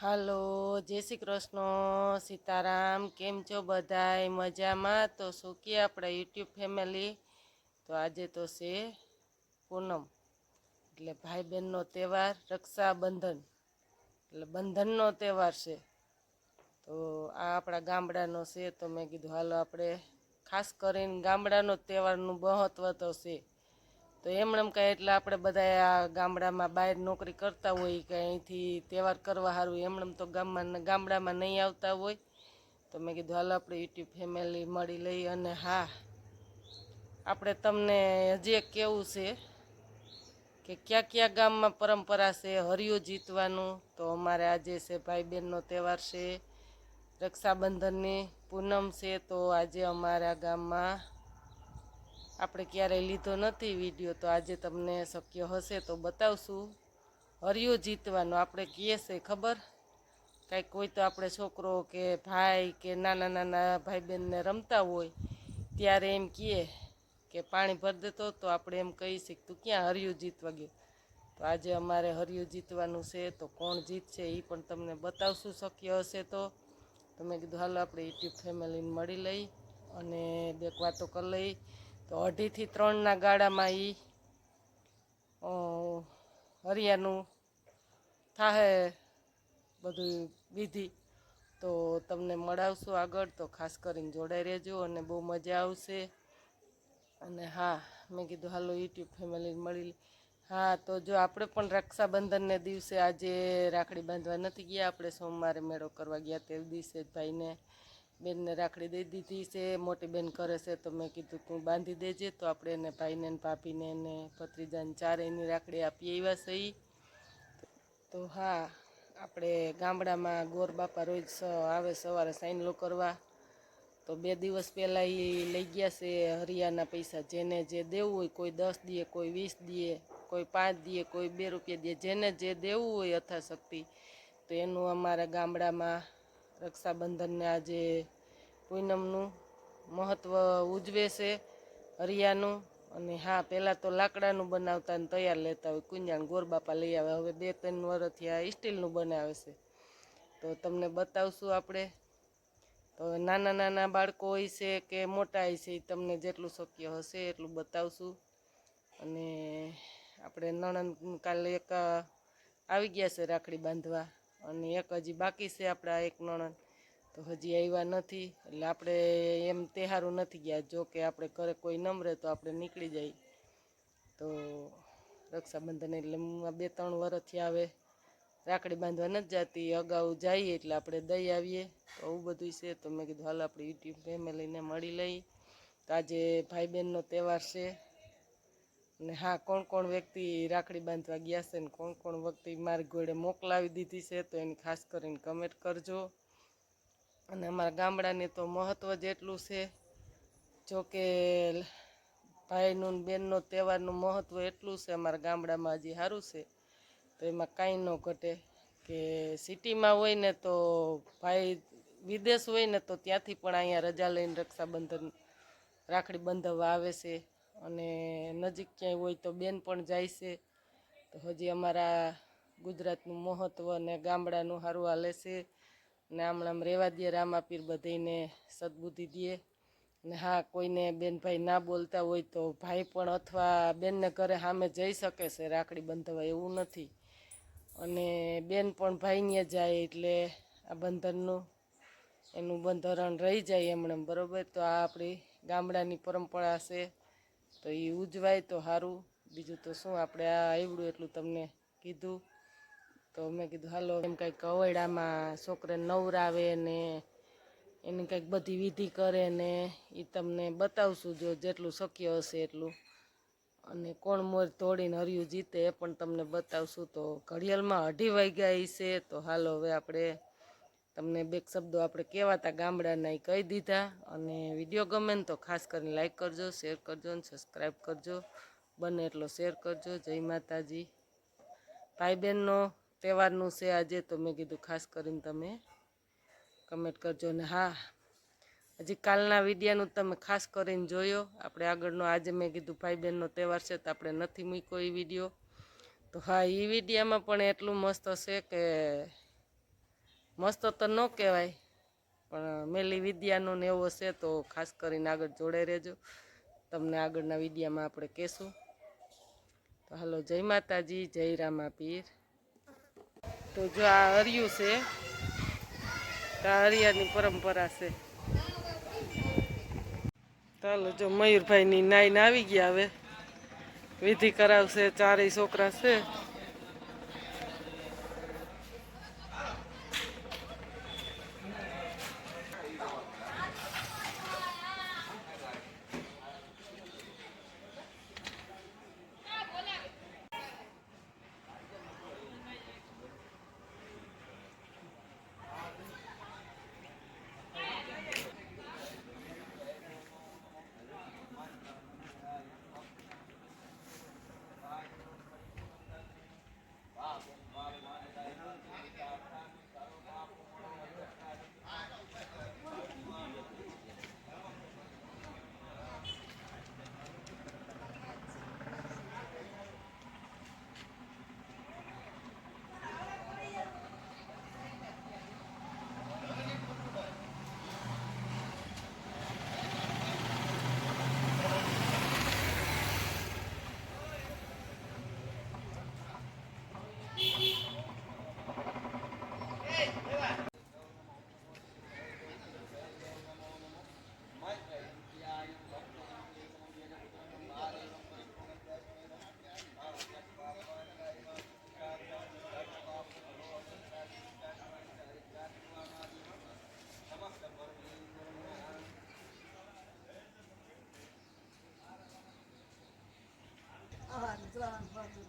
હાલો, જય શ્રી કૃષ્ણ. સીતારામ, કેમ છો બધાય? મજામાં? તો શું કે આપણા યુટ્યુબ ફેમિલી? તો આજે તો છે પૂનમ, એટલે ભાઈ બહેનનો તહેવાર, રક્ષાબંધન. એટલે બંધનનો તહેવાર છે. તો આ આપણા ગામડાનો છે, તો મેં કીધું, હાલો આપણે ખાસ કરીને ગામડાનો તહેવારનું મહત્ત્વ તો છે. તો એમણે એમ કાંઈ એટલે આપણે બધા આ ગામડામાં બહાર નોકરી કરતા હોય કે અહીંથી તહેવાર કરવા સારું એમણે તો ગામમાં ગામડામાં નહીં આવતા હોય. તો મેં કીધું, હાલ, આપણે યુટ્યુબ ફેમિલી મળી લઈ અને હા, આપણે તમને હજી એક કેવું છે કે ક્યાં ક્યાં ગામમાં પરંપરા છે, હરિયું જીતવાનું, તો અમારે આજે છે ભાઈ બહેનનો તહેવાર છે, રક્ષાબંધનની પૂનમ છે, તો આજે અમારા ગામમાં આપણે ક્યારેય લીધો નથી વીડિયો, તો આજે તમને શક્ય હશે તો બતાવશું. હરિયું જીતવાનું આપણે કહીએ છે, ખબર? કાંઈક કોઈ તો આપણે છોકરો કે ભાઈ કે નાના નાના ભાઈ બહેનને રમતા હોય, ત્યારે એમ કહીએ કે પાણી ભરી દેતો તો આપણે એમ કહી શકીએ તું ક્યાં હરિયું જીતવા ગયો? તો આજે અમારે હરિયું જીતવાનું છે, તો કોણ જીતશે એ પણ તમને બતાવશું, શક્ય હશે તો. તમે કીધું, હાલો, આપણે યુટ્યુબ ફેમિલીને મળી લઈ અને બે વાતો કરી લઈ. તો અઢીથી ત્રણના ગાળામાં એ હરિયાનું થાહે બધું વિધિ તો તમને મળાવશું આગળ, તો ખાસ કરીને જોડાઈ રહેજો અને બહુ મજા આવશે. અને હા, મેં કીધું, હાલો, યુટ્યુબ ફેમિલી મળી હા, તો જો આપણે પણ રક્ષાબંધનને દિવસે આજે રાખડી બાંધવા નથી ગયા, આપણે સોમવારે મેળો કરવા ગયા તે દિવસે જ ભાઈને. બેનને રાખડી દઈ દીધી છે, મોટી બેન કરે છે તો મેં કીધું તું બાંધી દેજે તો આપણે એને ભાઈને ને ભાભીને ને ભત્રીજાને ચારેયની રાખડી આપી આવ્યા ઈ. તો હા, આપણે ગામડામાં ગોર બાપા રોજ આવે સવારે સાઈનલો કરવા તો બે દિવસ પહેલાં એ લઈ ગયા છે હરિયાના પૈસા, જેને જે દેવું હોય, કોઈ દસ દીએ કોઈ વીસ દીએ કોઈ પાંચ દીએ કોઈ બે રૂપિયા દે, જેને જે દેવું હોય યથાશક્તિ તો એનું અમારા ગામડામાં રક્ષાબંધનને આજે પૂનમનું મહત્ત્વ ઉજવે છે, હરિયાનું. અને હા, પહેલાં તો લાકડાનું બનાવતા અને તૈયાર લેતા હોય. કુંજાણ ગોરબાપા લઈ આવે. હવે બે ત્રણ વર્ષથી આ સ્ટીલનું બનાવે છે. તો તમને બતાવશું આપણે. તો નાના નાના બાળકો હોય છે કે મોટા હોય છે તમને જેટલું શક્ય હશે એટલું બતાવશું. અને આપણે નણંદ કાલે એક આવી ગયા છે રાખડી બાંધવા. અને એક હજી બાકી છે આપણા એક નણંદ. તો હજી આવ્યા નથી. એટલે આપણે એમ તહેવારું નથી ગયા. જો કે આપણે ઘરે કોઈ નમરે તો આપણે નીકળી જઈએ. તો રક્ષાબંધન એટલે બે ત્રણ વર્ષથી આવે. રાખડી બાંધવા નથી જતી. અગાઉ જઈએ એટલે આપણે દઈ આવીએ. તો આવું બધું છે. તો મેં કીધું, હાલ આપણે યુટ્યુબ ફેમિલીને મળી લઈ તો આજે ભાઈ બહેનનો તહેવાર છે. ને હા, કોણ કોણ વ્યક્તિ રાખડી બાંધવા ગયા છે ને કોણ કોણ વ્યક્તિ મારી ઘોડે મોકલાવી દીધી છે, તો એની ખાસ કરીને કમેન્ટ કરજો. અને અમારા ગામડાને તો મહત્ત્વ જ એટલું છે, જો કે ભાઈનું બહેનનો તહેવારનું મહત્ત્વ એટલું છે, અમારા ગામડામાં હજી સારું છે. તો એમાં કાંઈ ન ઘટે કે સિટીમાં હોય ને તો ભાઈ વિદેશ હોય ને તો ત્યાંથી પણ અહીંયા રજા લઈને રક્ષાબંધન રાખડી બંધાવવા આવે છે. અને નજીક ક્યાંય હોય તો બેન પણ જાય છે. તો હજી અમારા ગુજરાતનું મહત્ત્વ અને ગામડાનું સારું હાલે છે. ને આમ આમ રહેવા દે, રામાપીર બધાને સદબુદ્ધિ દે. ને હા, કોઈને બેન ભાઈ ના બોલતા હોય તો ભાઈ પણ અથવા બેનને ઘરે સામે જઈ શકે છે, રાખડી બંધવા એવું નથી. અને બેન પણ ભાઈને જાય એટલે આ બંધનનું, એનું બંધારણ રહી જાય એમણે, બરાબર? તો આ આપણી ગામડાની પરંપરા છે. તો એ ઉજવાય તો સારું બીજું તો શું, આપણે આ આવડું એટલું તમને કીધું. તો મેં કીધું, હાલો, એમ કંઈક કવડામાં છોકરે નવરાવે ને એની કંઈક બધી વિધિ કરે ને એ તમને બતાવશું જો જેટલું શક્ય હશે એટલું. અને કોણ મોર તોડીને હર્યું જીતે એ પણ તમને બતાવશું. તો ઘડિયાળમાં અઢી વાગ્યા છે, તો હાલો હવે આપણે તમને બે શબ્દો આપણે કહેવાતા ગામડાના એ કહી દીધા. અને વીડિયો ગમે ને તો ખાસ કરીને લાઈક કરજો શેર કરજો અને સબસ્ક્રાઈબ કરજો. બને એટલો શેર કરજો. જય માતાજી. ભાઈ બહેનનો તહેવારનું છે આજે, તો મેં કીધું ખાસ કરીને તમે કમેન્ટ કરજો. ને હા, હજી કાલના વિડીયાનું તમે ખાસ કરીને જોયો. આપણે આગળનો, આજે મેં કીધું ભાઈ બહેનનો તહેવાર છે, તો આપણે નથી મૂક્યો એ વીડિયો. તો હા, એ વિડીયામાં પણ એટલું મસ્ત હશે કે મસ્ત તો ન કહેવાય. પણ મેલી વિદ્યાનો ને એવો છે તો ખાસ કરીને આગળ જોડે રહેજો. તમને આગળના વિદ્યામાં આપણે કહેશું. તો હાલો, જય માતાજી, જય રામા પીર તો જો આ હરિયું છે, તો આ હરિયાની પરંપરા છે. ચાલો જો મયુરભાઈની નાઈને આવી ગયા હવે. વિધિ કરાવશે, ચારેય છોકરા છે.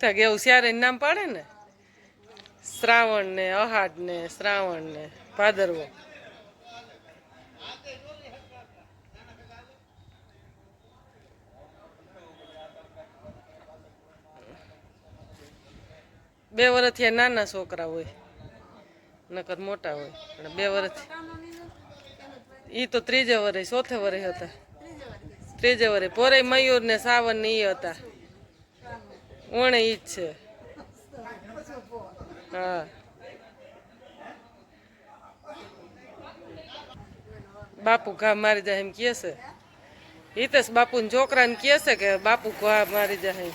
તો કે એવું નામ પાડે ને? શ્રાવણ ને, અહાડ ને, શ્રાવણ ને, ભાદરવો. બે વર્ષથી નાના છોકરા હોય, નકર મોટા હોય, પણ બે વર્ષ ઈ તો ત્રીજે વરે ચોથે વરે હતા. ત્રીજે વરે પોરે મયુર ને સાવન ને ઈ હતા. ઓણે ઈ છે. હા. બાપુ ઘા મારી જાય એમ કહે છે. હિતેશ બાપુ છોકરાને કહે છે કે બાપુ ઘા મારી જાય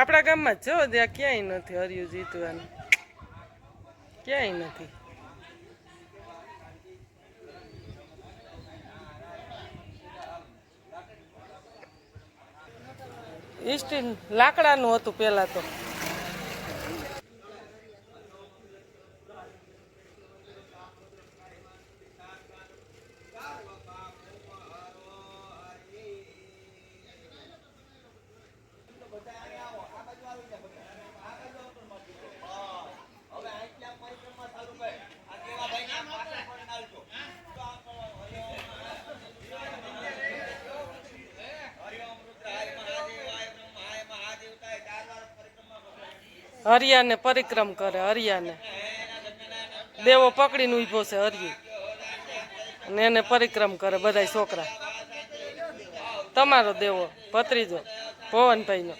આપણા ગામમાં જો ત્યાં ક્યાંય નથી હર્યું જીતવાનું. ક્યાંય નથી. સ્ટીલ લાકડાનું હતું પહેલાં તો. હરિયાને પરિક્રમ કરે, હરિયાને. દેવો પકડીને ઊભો છે હરિયું. અને એને પરિક્રમ કરે બધા છોકરા. તમારો દેવો, ભત્રીજો પવનભાઈનો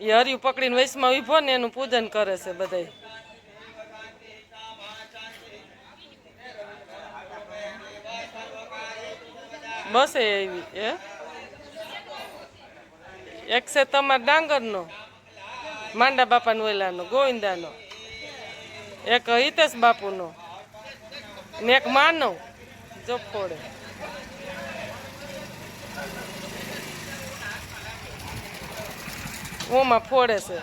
એ હરિયું પકડીને વૈશમાં ઊભો ને એનું પૂજન કરે છે બધા બસ એવી એ એક છે તમારા ડાંગરનો માંડા બાપાનો ઓલાનો ગોવિંદાનો. એક હિતેશ બાપુનો. ને એક માનવ જોફોડે ઓમાં ફોડે છે.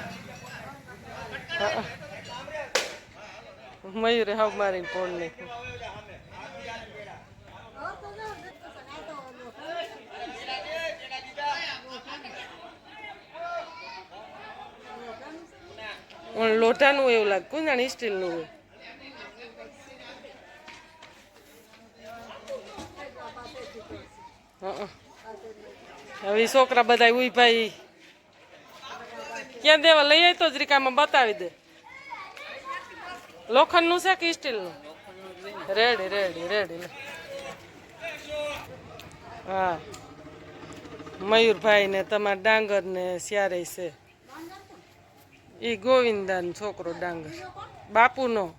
મયુરે હાવ મારીને ફોડ નાખ્યું. ઓણ લોઢાનું એવું લાગે કોઈ સ્ટીલનું હોય. હવે છોકરા બધા ઉઈ ભાઈ ક્યાં દેવા લઈ આવી તો જ રીકામાં બતાવી દે. લોખંડનું છે કે સ્ટીલનું? Ready ready ready. હા. મયુરભાઈ ને તમારા ડાંગર ને સ્યારે છે. ઈ ગોવિંદાનો છોકરો ડાંગર. બાપુનો.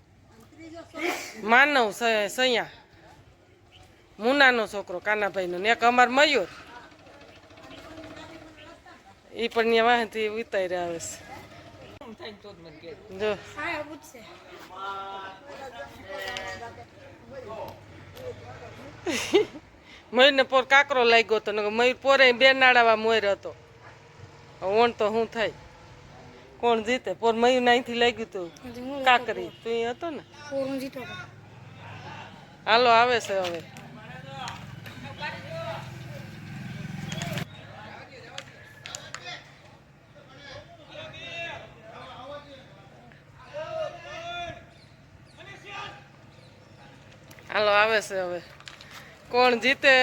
માનવ સૈયા. મુનાનો છોકરો, કાનાભાઈનો. ને એક અમાર મયુર. એ પણ ત્યાં વાંથી ઉતારી આવે છે. જો. મયુરને પોર કાકરો લાગ્યો હતો મયુર પોરે બે નાડાવા મોર હતો. ઓણ તો શું થાય. કોણ જીતે? પોર મયુર અહીંથી લાગ્યું તું કાકરી. તું અહીં હતો ને? હાલો આવે છે હવે. હાલો આવે છે હવે. કોણ જીતે?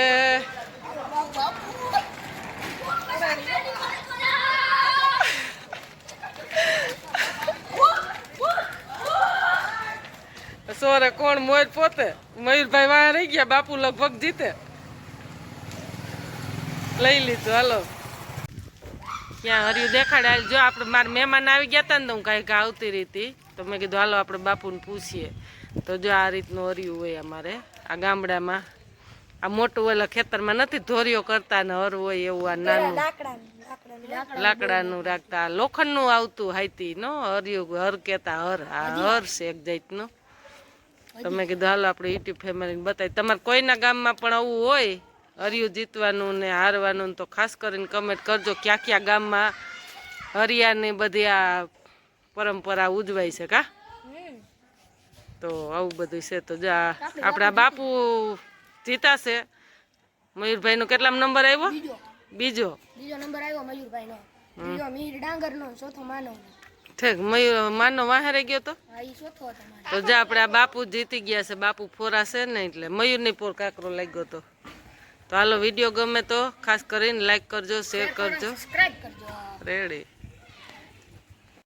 સોરે કોણ મોર પોતે? મયુરભાઈ વાહ રહી ગયા બાપુ લગભગ જીતે. લઈ લીધું હાલો. ક્યાં હર્યું દેખાડે? જો આપણે મારા મહેમાન આવી ગયા હતા ને તો હું કાંઈક આવતી રીતી તો મેં કીધું હાલો આપણે બાપુને પૂછીએ. તો જો આ રીતનું હર્યું હોય અમારે આ ગામડામાં. આ મોટું ઓલા ખેતરમાં નથી ધોરીઓ કરતા ને હર હોય એવું આ નાનું. લાકડાનું. રાખતા. લોખંડનું આવતું હાઈતી નો હર્યું હર કેતા હર આ હર છે એક જાતનું. તો મેં કીધું હાલો આપણે યુટ્યુબ ફેમિલીને બતાવી. તમારે કોઈના ગામમાં પણ આવું હોય હરિયું જીતવાનું ને હારવાનું ને તો ખાસ કરીને કમેન્ટ કરજો ક્યાં ક્યાં ગામમાં હરિયાની બધી આ પરંપરા ઉજવાય છે કા? તો આવું બધું છે તો જા આપણા બાપુ જીતાશે. મયુરભાઈનો કેટલા નંબર આવ્યો? બીજો. બીજો. નંબર આવ્યો મયુરભાઈ નો મીર ડાંગર નો ચોથો માનવ ઠીક મયુર માનો વાહરે ગયો તો? તો જે આપણે આ બાપુ જીતી ગયા છે બાપુ ફોરા છે ને એટલે મયુરની પોર કાકરો લાગ્યો તો. તો હાલો વીડિયો ગમે તો ખાસ કરીને લાઈક કરજો શેર કરજો. રેડી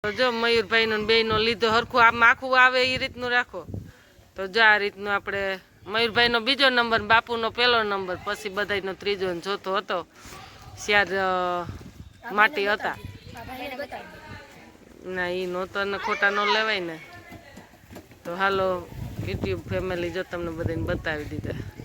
તો જો મયુરભાઈનો ને બેયનો લીધો હરખું આમ આખું આવે એ રીતનું રાખો. તો જો આ રીતનું આપણે મયુરભાઈનો બીજો નંબર બાપુનો પહેલો નંબર પછી બધાયનો ત્રીજો ને ચોથો હતો. શ્યાર માટી હતા. ના એ નહોતો ને, ખોટા ન લેવાય ને. તો હાલો, યુટ્યુબ ફેમિલી જો તમને બધાને બતાવી દીધા.